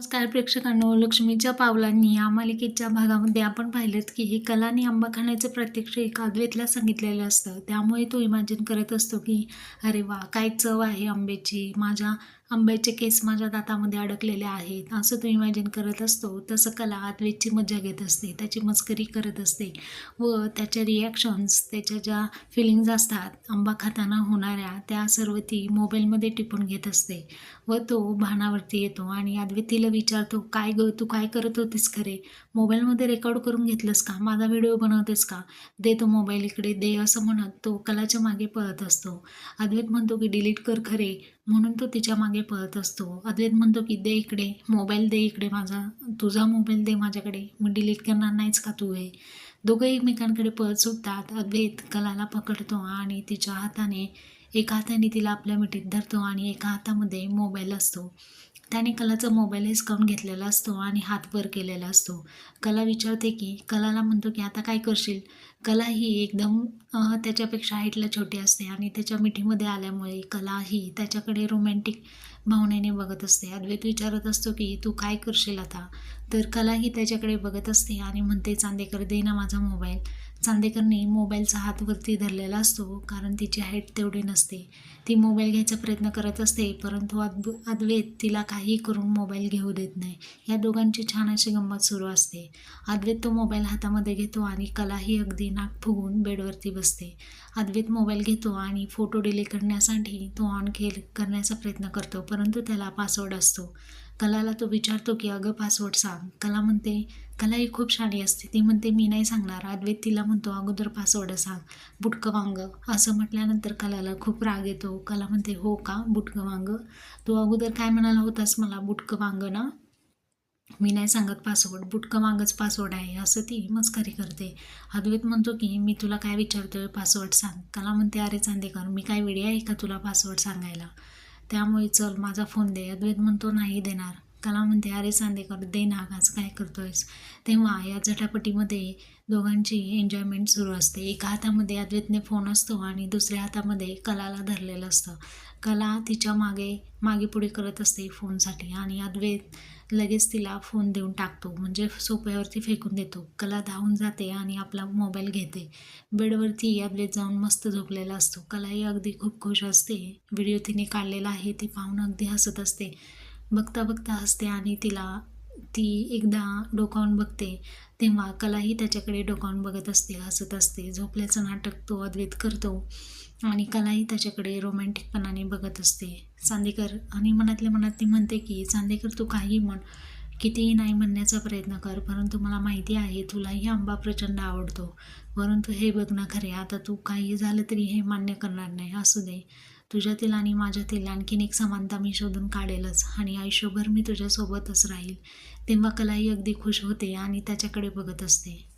नमस्कार प्रेक्षकांनो लक्ष्मीच्या पावलांनी या मालिकेच्या भागामध्ये आपण पाहिलं की हे कलानी आंबा खाण्याचं प्रत्यक्ष एका अद्वेतला सांगितलेलं असतं. त्यामुळे तो इमॅजिन करत असतो की अरे वा काय चव आहे आंब्याची? माझ्या आंब्याचे केस माझ्या दातामध्ये अडकलेले आहेत. असं तो इमॅजिन करत असतो. तसं कला अद्वेतची मजा घेत असते त्याची मस्करी करत असते व त्याच्या रिॲक्शन्स त्याच्या ज्या फिलिंग्ज असतात आंबा खाताना होणाऱ्या त्या सर्व ती मोबाईलमध्ये टिपून घेत असते व तो भानावरती येतो आणि अद्वैत विचारतो काय ग तू काय करत होतीस खरे? मोबाईलमध्ये रेकॉर्ड करून घेतलंस का? माझा व्हिडिओ बनवतेस का? दे तो मोबाईल इकडे दे असं म्हणत तो कलाच्या मागे पळत असतो. अद्वैत म्हणतो की डिलीट कर खरे म्हणून तो तिच्यामागे पळत असतो. अद्वैत म्हणतो की दे इकडे मोबाईल दे इकडे माझा तुझा मोबाईल दे माझ्याकडे मी डिलीट करणार नाहीच का तू हे? दोघं एकमेकांकडे पळत सुटतात. अद्वैत कलाला पकडतो आणि तिच्या हाताने एका हाताने तिला आपल्या मिठीत धरतो आणि एका हातामध्ये मोबाईल असतो. त्याने कलाचा मोबाईल हिसकावून घेतलेला असतो आणि हात वर केलेला असतो. कला विचारते की कलाला म्हणतो की आता काय करशील? कला ही एकदम त्याच्यापेक्षा हाईटला छोटी असते आणि त्याच्या मिठीमध्ये आल्यामुळे कला ही त्याच्याकडे रोमॅन्टिक भावनेने बघत असते. अद्वैत विचारत असतो की तू काय करशील आता? तर कला ही त्याच्याकडे बघत असते आणि म्हणते चांदेकर दे ना माझा मोबाईल. चांदेकरने मोबाईलचा हात वरती धरलेला असतो कारण तिची हाईट तेवढी नसते. ती मोबाईल घ्यायचा प्रयत्न करत असते परंतु अद्व अद्वैत तिला काही करून मोबाईल घेऊ देत नाही. या दोघांची छान अशी गंमत सुरू असते. अद्वैत तो मोबाईल हातामध्ये घेतो आणि कलाही अगदी नाक फुगून बेडवरती बसते. अद्वैत मोबाईल घेतो आणि फोटो डिले करण्यासाठी तो ऑन खेल करण्याचा प्रयत्न करतो. परंतु त्याला पासवर्ड असतो. कलाला तो विचारतो की अगं पासवर्ड सांग. कला म्हणते कला ही खूप शाणी असते. ती म्हणते मी नाही सांगणार. अद्वैत तिला म्हणतो अगोदर पासवर्ड सांग. बुटकं वांग. असं म्हटल्यानंतर कलाला खूप राग येतो. कला म्हणते हो का? बुटकं वांग? तू अगोदर काय म्हणाला होतास मला? बुटकं वांग ना? मी नाही सांगत पासवर्ड बुटकं वांगच पासवर्ड आहे. असं ती मस्करी करते. अद्वैत म्हणतो की मी तुला काय विचारतोय? पासवर्ड सांग. कला म्हणते अरे चांदेकर मी काय वेळी आहे का तुला पासवर्ड सांगायला? त्यामुळे चल माझा फोन दे. अद्वैत म्हणतो नाही देणार. कला म्हणते अरे सांदेकर दे नागाच काय करतोयस? तेव्हा या झटापटीमध्ये दोघांची एन्जॉयमेंट सुरू असते. एका हातामध्ये अद्वैतने फोन असतो आणि दुसऱ्या हातामध्ये कलाला धरलेलं असतं. कला तिच्यामागे मागे पुढे करत असते फोनसाठी आणि अद्वैत लगेच तिला फोन देऊन टाकतो. म्हणजे सोप्यावरती फेकून देतो. कला धावून जाते आणि आपला मोबाईल घेते. बेडवरती अद्वैत जाऊन मस्त झोपलेला असतो. कलाही अगदी खूप खुश असते. व्हिडिओ तिने काढलेला आहे ते पाहून अगदी हसत असते. बघता बघता हसते आणि तिला ती एकदा डोकावून बघते. तेव्हा कलाही त्याच्याकडे डोकावून बघत असते हसत असते. झोपल्याचं नाटक तो अद्वैत करतो आणि कलाही त्याच्याकडे रोमॅन्टिकपणाने बघत असते. चांदेकर आणि मनातल्या मनात ती म्हणते की चांदेकर तू काही म्हण. कितीही नाही म्हणण्याचा प्रयत्न कर परंतु मला माहिती आहे तुलाही आंबा प्रचंड आवडतो. परंतु हे बघ ना खरे आता तू काही झालं तरी हे मान्य करणार नाही असू दे. तुझ्यातील आणि माझ्यातील आणखीन एक समानता मी शोधून काढेलच आणि आयुष्यभर मी तुझ्यासोबतच राहील. तेव्हा कलाही अगदी खुश होते आणि त्याच्याकडे बघत असते.